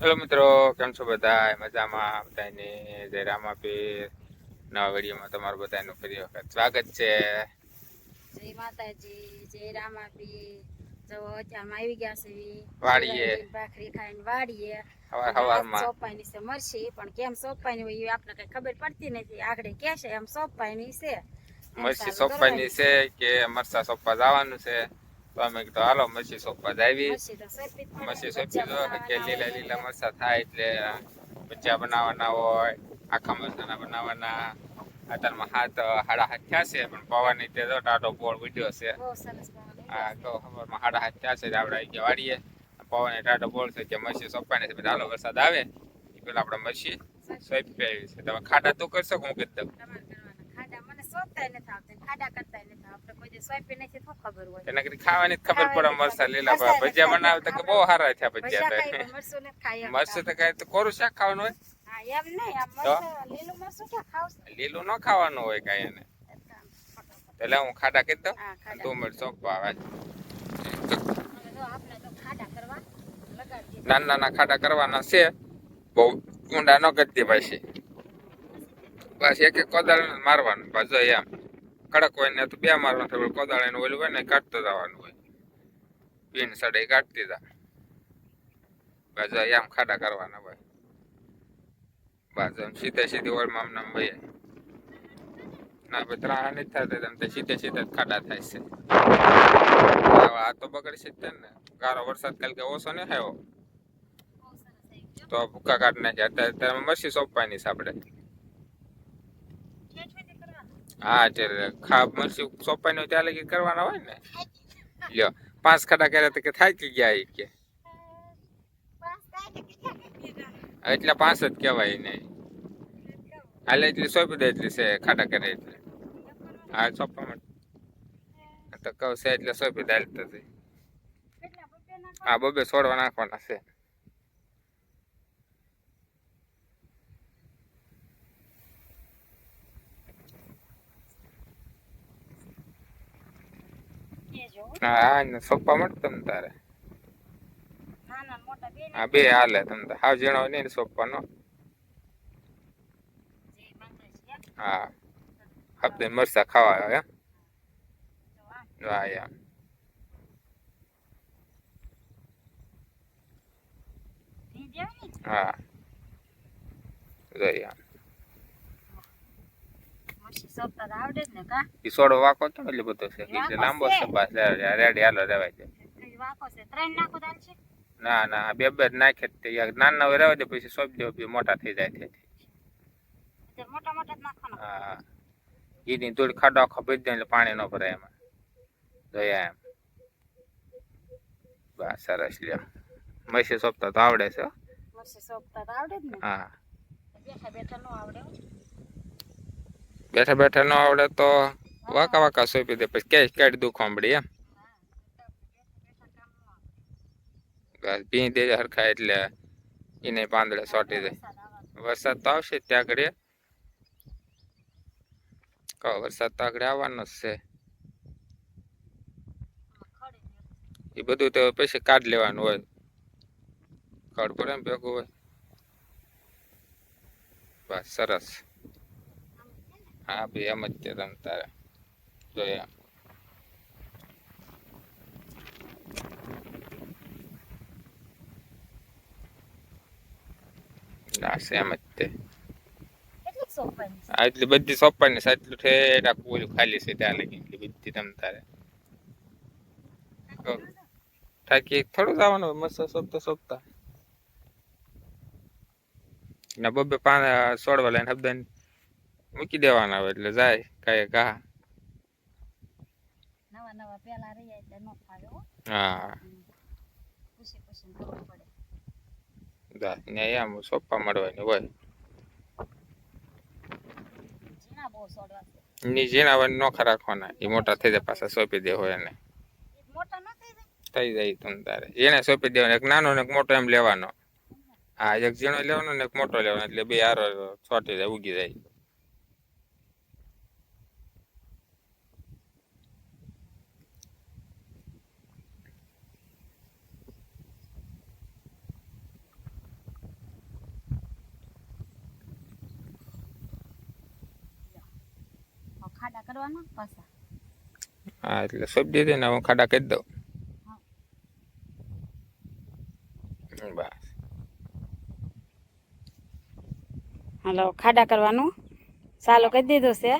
Hello મિત્રો કેમ છો બધા મજામાં? બધાને જય રામાપીર. નવા વિડીયોમાં તમારું બધાનું ફરી વખત સ્વાગત છે. જય માતાજી જય રામાપી જો અત્યારમાં આવી ગયા છે વાડીએ. ભાખરી ખાઈને વાડીએ. હવાર હવારમાં સોપાઈની છે મરસી પણ કેમ સોપાઈની હોય એ આપણે કઈ ખબર પડતી નથી. આગળ કે છે એમ સોપાઈની છે. મરસી સારું છે કે મરસા સોપા જવાનું છે? તો અમે કીધું હાલો મસી સોંપવા જાવી મસી સોંપી દો કે લીલા લીલા મરચા થાય એટલે ભજીયા બનાવવાના હોય આખા મરચાના બનાવવાના. અત્યારમાં હાથ હાડા હાથ થયા છે પણ પવન તે તો ટાટો બોળ વીડિયો છે. હા તો ખબરમાં હાડા હાથ થયા છે આપણે અહીંયા વાડીએ. પવન ટાટો બોલ છે કે મસી સોંપવાની છે હાલો વરસાદ આવે. એ પેલા આપણે મસી સોંપી આવી છે. તમે ખાટા તું કરશો હું કરી દઉં તમારે કરવાના. ખાડા મને સોંપતાય નથી આવતા ખાડા કરતાય નથી આપણે કોઈ દી સોંપી નથી તો ખબર હોય એના કરી ખાવાની ખબર પડે મરસા લીલા મરચાં ભજીયા નથી કે બહુ સારા થયા ભજીયા ભજીયા તો પણ મરચું નથી મરસું તો કઈ તો કોરું શાક ખાવાનું હોય હા એમ નહીં આમ તો? લીલું મરચું ક્યાં ખાવશે લીલું ન ખાવાનું હોય કઈ એને. એટલે હું ખાડા કરી દઉં. તું મને લગાડી દીધા. નાના નાના ખાડા કરવાના છે બહુ ઊંડા ન કરતી પાછી બસ એક એક કોદાળ મારવાનું પાછો એમ કડક હોય ને તો બે મારવાનું થાય કોદાળ એનું ઓલું હોય ને કાઢતો જવાનું હોય. પીન સડે કાઢતી જા. બાજુ એમ ખાડા કરવાના હોય. બાજુ સીધે સીધી ઓળમાં આમ નામ ભાઈ ના ભાઈ ત્રાહા નથી થતા તેમ તો સીધે સીધે જ ખાડા થાય છે. આ તો બગડી છે તે ને. ગારો વરસાદ કાલ કે ઓછો ને આવ્યો. તો ભૂકા કાઢ નાખ્યા. અત્યારે મરસી સોંપવાની છે આપણે. હા એટલે ખા મરસી સોપાઈ ત્યાં લગી કરવાના હોય ને? લ્યો, પાંચ ખાડા કર્યા તો કે થાય કે ગયા કે? એટલે પાંચ જ કહેવાય નહીં હાલે એટલી સોંપી દે એટલી છે, ખાડા કરે એટલે. હા, સોંપવા માટે. તો કહું છે, એટલે સોંપી દે હાલતો? હા બબે છોડવા નાખવાના છે. હો. હા હા ને સોંપવા માટે તારે? ને હા બે હાલે તમને હાવ ઝીણો નહીં ને માંગે છે. હા. આપણે મરસા ખાવા આવે. હા યા હા. મરચી સોંપતા આવડે જ ને કા? ઈ સોડો વાકો તો એટલે બધો છે. એટલે લાંબો છે. છે રેડી હાલો રેવાય છે. ત્રણ નાખો? ના ના બે બે નાખે તે. નાના હોય રહેવા દે પછી સોપ દેવો બી મોટા થઈ જાય છે. મોટા મોટા જ નાખવાના? હા ઈની ધૂળ ખાડો આખો ભરી દે એટલે પાણી ન ભરાય એમાં. જોયા એમ. બસ સરસ લ્યો. મસી સોપતા તો આવડે છે હો. સોપતા તો આવડે જ ને? હા. બેઠા બેઠા નો આવડે હો. બેઠા બેઠા ન આવડે તો વાકા વાકા સોંપી દે. પછી ક્યાંય કાઢી દુખવા મળી એમ. હા, બેઠા બેઠા કામ ન આવે. બસ ભીં દે હરખા એટલે એને પાંદડે સોટી જાય વરસાદ આવવાનો. વરસાદ તો આવશે જ ત્યાં આગળ કહો વરસાદ તો આગળ આવવાનો જ છે. ખડી ને એ બધું તો પછી કાઢ લેવાનું હોય. ખડ પડે ને ભેગું હોય. બસ સરસ. હા ભાઈ એમ જ તે તમ તારે. જોઈએ ના એમ જ તે. એટલી બધી સોંપવાની છે એટલું ઠેઠ આખું ઓલું ખાલી છે ત્યાં લગી એટલી બધી તમ તારે. થાકી થોડું જવાનું હોય મસ્ત સોંપતા સોંપતા. ને બબે પાન સોડવા લઈને હબદાને મૂકી દેવાના હોય એટલે જાય કાંઈ કા હો. ને આમ સોંપવા મળવાની હોય. ની હોય નોખા રાખવાના એ મોટા થઈ જાય પાછા સોંપી દે હોય એને. થઈ જાય? તમ તારે. એને સોંપી દેવાનો એક નાનો ને એક મોટો એમ લેવાનો. હા એક ઝીણો લેવાનો ને એક મોટો લેવાનો એટલે બે હારો છોટી જાય ઉગી જાય. ખાડા કરવાના પાછા. હા એટલે સોંપી દીધી ને હું ખાડા કરી દઉં. બસ. હાલો ખાડા કરવાનું. ચાલો કરી દીધું છે.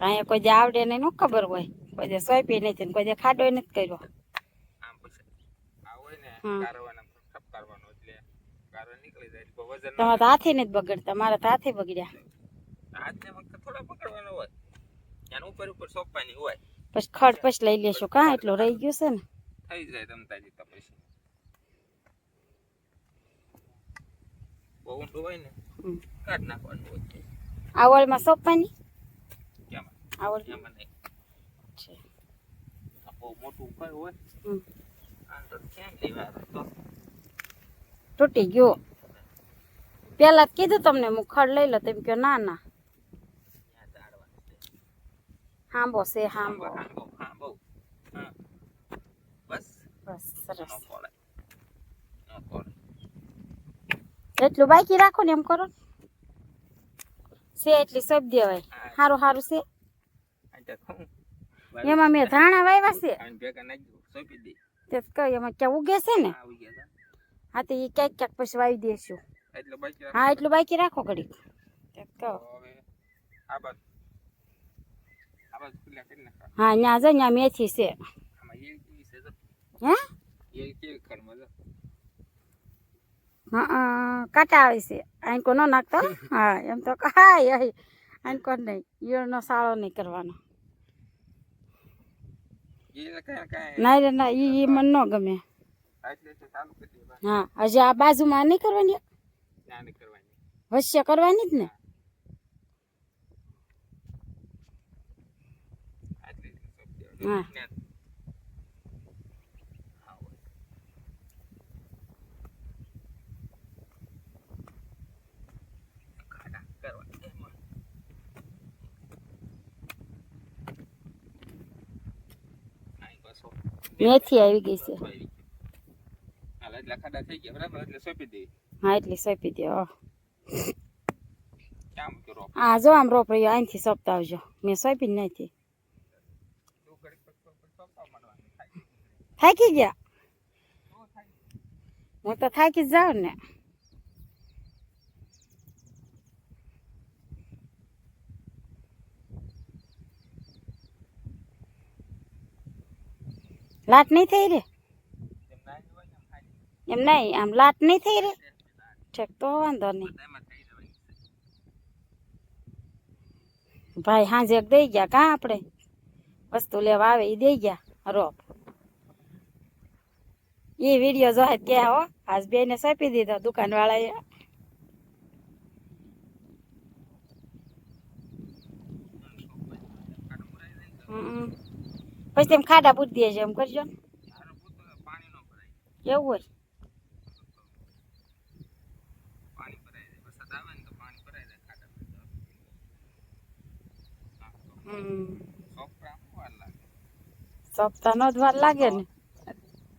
અહીંયા કોઈ જે આવડે નહીં નું ખબર હોય. કોઈ જે સોંપી નથી કોઈ જે ખાડો નથી કર્યો. આમ પછી આ હોય ને હમ. ગારવાના ઠપકારવાનો એટલે ગારો નીકળી જાય એટલે વજન તમારા હાથે નથી બગડતા મારા હાથે બગડ્યા. હાથને વખત થોડા પકડવાનો હોય. એના ઉપર ઉપર સોંપવાની હોય. પછી ખડ પછી લઈ લેશો. કાં એટલું રહી ગયો છે ને? થઈ જાય તમ તાજી તો બહુ ઊંડું હોય ને. કાઢ નાખવાનું હોય આવળમાં સોંપવાની? આવળ. બહુ મોટું ઉપર હોય. હમ. તો કેમ લેવા તો? તૂટી ગયો. પેલા જ કીધું તમને, હું ખડ લઈ લો, તેમ કહો ના ના. હાંબો છે હાંબો બસ એટલું બાકી રાખો ને એમ કરો. છે એટલી સબ દેવાય. સારું સારું છે. એમાં મેં ધાણા વાવ્યા છે. તે કઈ એમાં ક્યાં ઉગે છે ને. હા, તે ક્યાંક ક્યાંક પછી વાવી દેશું. એટલે બાકી હા એટલું બાકી રાખો ઘડીક. તો આ બાજુ. આ બાજુ ખુલ્લા કરી નાખવા હા ત્યાં જો ન્યા મેથી છે. હે? ઈયળ કેવી ખરમાં જો? હા કાંટા આવે છે. આંકો ન નાખતો? હા એમ તો હાય અહીં આંકો નહીં. ઈયળનો સાળો નહીં કરવાનો. કાંઈ કાંઈ ના રે ના ઈ ઈ મને ન ગમે. હા હજી આ બાજુમાં નહીં કરવાની? ત્યાં કરવાની. જ ને? હા. મેથી આવી ગઈ છે. હાલ એટલે ખાડા થઈ ગયા બરાબર? એટલે સોંપી દે હા એટલી સોંપી દો હા જો આમ રોપ રહ્યો અહીંથી સોંપતા આવજો. મેં સોંપી જ નથી. થાકી ગયા? હું તો થાકી જ જાઉં ને. લાટ નહીં થઈ રે? એમ નહીં આમ લાટ નહીં થઈ રે? ઠીક તો વાંધો નહીં. ભાઈ હાજે દઈ ગયા કા આપણે? વસ્તુ લેવા આવે એ દઈ ગયા રોપ. એ વીડિયો જોહે કે હો? આજ બે ને સોંપી દીધો દુકાન વાળાએ હમ. પછી તેમ ખાડા પૂરી દે છે એમ કરજો એવું હોય પાણી ભરાઈ જાય વરસાદ આવે ને તો પાણી ભરાઈ જાય ખાડામાં તો. હા, તો હમ સોપરા વાર લાગે સોંપતા નો જ વાર લાગે ને?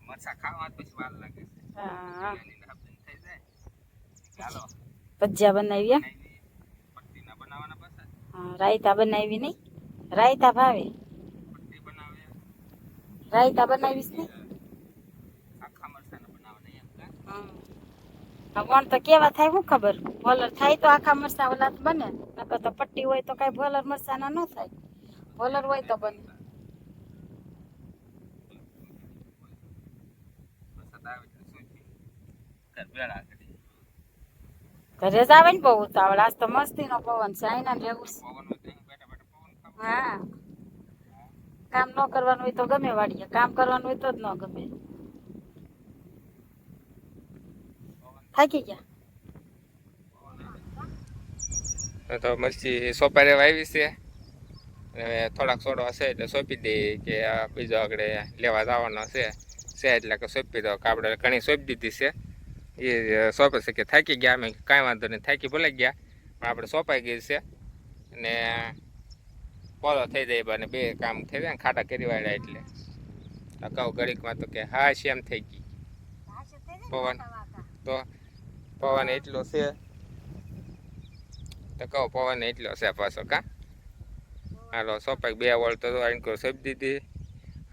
મરચાં ખાવા પછી વાર લાગે હા. લીલા હબીન થઈ જાય. ચાલો. ભજીયા નહીં. પટ્ટીના બનાવવાના પાછા. હા રાયતા બનાવી નહીં? રાયતા ભાવે? પટ્ટી બનાવે રાયતા બનાવીશ ને આખા મરચાંના બનાવવાના એમ તો કેવા થાય શું ખબર? ભોલર થાય તો આખા મરસા ઓલા બને. નકર તો પટ્ટી હોય તો કઈ ભોલર મરસાના ન થાય. ભોલર હોય તો બને આવે. ઘર જ આવે ને બહુ ઉતાવળ. આજ તો મસ્તી નો પવન છે આઈના જેવું. હા. કામ ન કરવાનું હોય તો ગમે વાડીએ, કામ કરવાનું હોય તો જ ન ગમે. થાકી ગયા? તો મરચી સોપારે વાવી છે. હવે થોડાક સોડો હશે એટલે સોંપી દઈએ કે આ બીજો આગળ લેવા જવાનો છે. છે એટલે કે સોંપી દો આપણે ઘણી સોંપી દીધી છે. એ સોંપે છે કે થાકી ગયા અમે, કાંઈ વાંધો નહીં, થાકી ભૂલાઈ ગયા. પણ આપણે સોંપાઈ ગઈ છે. અને પોલો થઈ જાય બને, બે કામ થઈ જાય ને ખાટા કરી વાળ્યા એટલે. અગાઉ ઘડીકમાં તો કે હા શેમ થઈ ગઈ. પવન, તો પવન એટલો છે. તો કહો પવન એટલો છે પાછો, કા? હાલો સોપાઈ બે વળ તો આણકો સોંપી દીધી.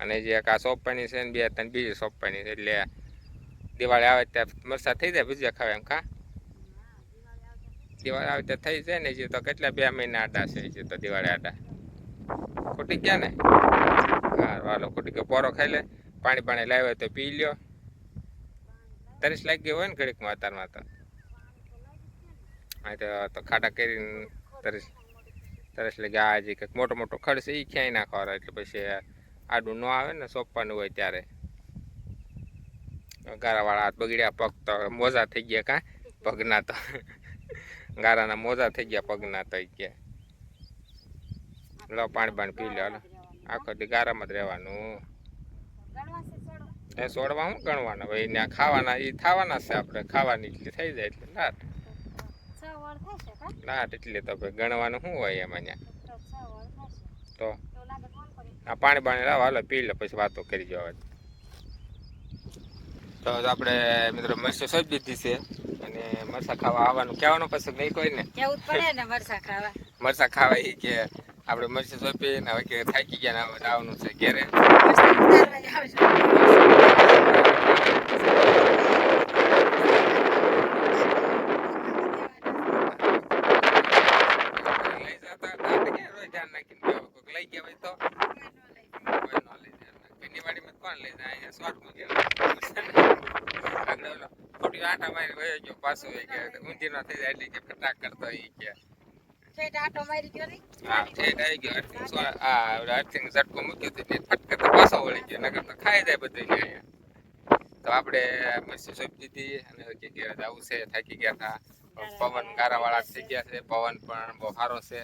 અને જે આ સોંપવાની છે ને બે ત્રણ બીજી સોંપવાની છે. એટલે દિવાળી આવે ત્યાં મરસા થઈ જાય ભજીયા ખાવા એમ કા? દિવાળી આવે ત્યાં થઈ જાય ને જે તો કેટલા બે મહિના આડા છે જે તો દિવાળી આડા. ખોટી ગયા ને? હા હાલો, ખોટી ગયો. પોરો ખાઈ લે. પાણી પાણી લાવ્યો તો પી લ્યો. તરસ લાગી ગયો હોય ને ઘડીકમાં અત્યારમાં તો. તો ખાટા કરીને તરસ તરસ એટલે આ જે કંઈક મોટો મોટો ખર્ચ એ ક્યાંય નાખવાનો એટલે પછી આડું ન આવે ને સોંપવાનું હોય ત્યારે. ગારાવાળા હાથ બગડ્યા પગ તો મોજા થઈ ગયા કાં? પગના તો. ગારાના મોજા થઈ ગયા પગના થઈ ગયા કે. લો પાણી પાણી પી લો. આખો દી ગારામાં જ રહેવાનું. એ છોડવા શું ગણવાના? ભાઈ ને ખાવાના એ ખાવાના છે આપણે. ખાવાની એટલી થઈ જાય એટલે લાટ. વળ થશે કા? લાટ એટલે તો ગણવાનું શું હોય એમાં તો આ પાણી પાણી લાવો હાલો પી લે પછી વાતો કરી જવા તો આપણે મિત્રો મરસું સજી દીધી છે અને મરસા ખાવા આવવાનું. કહેવાનું પછી નહીં કોઈ ને? કેવું પડે ને મરસા ખાવા. મરસા ખાવા એ કે આપણે મરચું સોંપી ને હવે કે થાકી ગયા ને આવવાનું છે ઘેરે વરસાદ ઉતારવા જ આવજો. લઈ જતા આપણે ક્યાં રોજ ધ્યાન નાખીને બેહો. કોઈક લઈ ગયા હોય તો કોઈ ન લઈ જાય ઘરની વાડીમાં તો કોણ લઈ જાય અહીંયા શોર્ટ મૂકેલા આગળ ઓલો ખોટી આટા મારી વયો ગયો પાછો એ કે ઊંધી ન થઈ જાય એટલે કે ફટાક કરતો એ કે ઠેઠ આંટો મારી ગયો નહીં? હા ઠેઠ આવી ગયો. અર્થિંગ સો આ અર્થિંગ ઝટકો મૂક્યો તો ફટકે તો પાછો વળી ગયો. નકર તો ખાઈ જાય બધું અહીંયા તો આપણે મરચી સોંપી દીધી અને હવે કે જવું છે. થાકી ગયા હતા. પવન ગારાવાળા થઈ ગયા છે. પવન પણ બહુ સારો છે.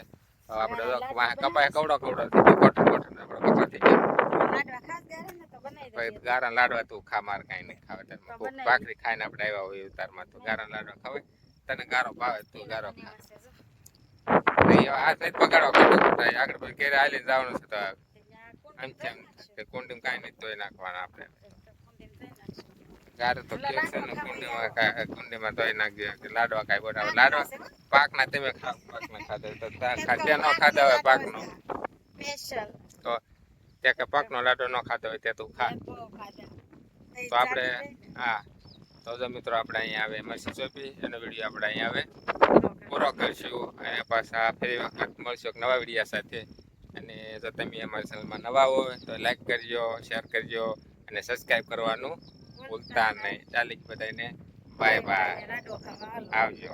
આપડે આપણે કપાય કવડો કવડો થઈ ગયો કોઠન કોઠન આપણે કપા થઈ ગયા. ગારા લાડવા તું ખા માર કાંઈ નહીં ખાવે. તારમાં ખાઈ ને આપડે ભાખરી ખાઈને આપણે આવ્યા હોય ઉતારમાં તો ગારા લાડવા ખાવે તને ગારો ભાવે તું ગારો ખા. ખોટું ખોટાય. આગળ પછી ઘેરે જવાનું છે તો આમ કુંડી તેમ કે કુંડીમાં કાંઈ નહીં ધોઈ નાખવાના આપણે. ગારે તો કેક છે ને લાડવા કુંડીમાં ધોઈ નાખજો. લાડવા કાંઈ બનાવે. લાડવા પાકના તમે ખાવ પાકના ખાધા તો તા- ખાધા ન ખાધા હોય પાકનો. તો ત્યાં કે પાકનો લાડવો ન ખાધો હોય ત્યાં તું ખા. તો આપણે હા. તો જો મિત્રો આપણે અહીંયા આવે મસી ચોપી એનો વીડિયો આપણે અહીંયા આવે. પૂરો કરશું. અને પાછા ફરી વખત મળશું એક નવા વિડીયા સાથે. અને જો તમે અમારી ચેનલમાં નવા હોય તો લાઈક કરજો શેર કરજો, અને સબસ્ક્રાઈબ કરવાનું ભૂલતા નહીં. ચાલી બધાને બાય બાય આવજો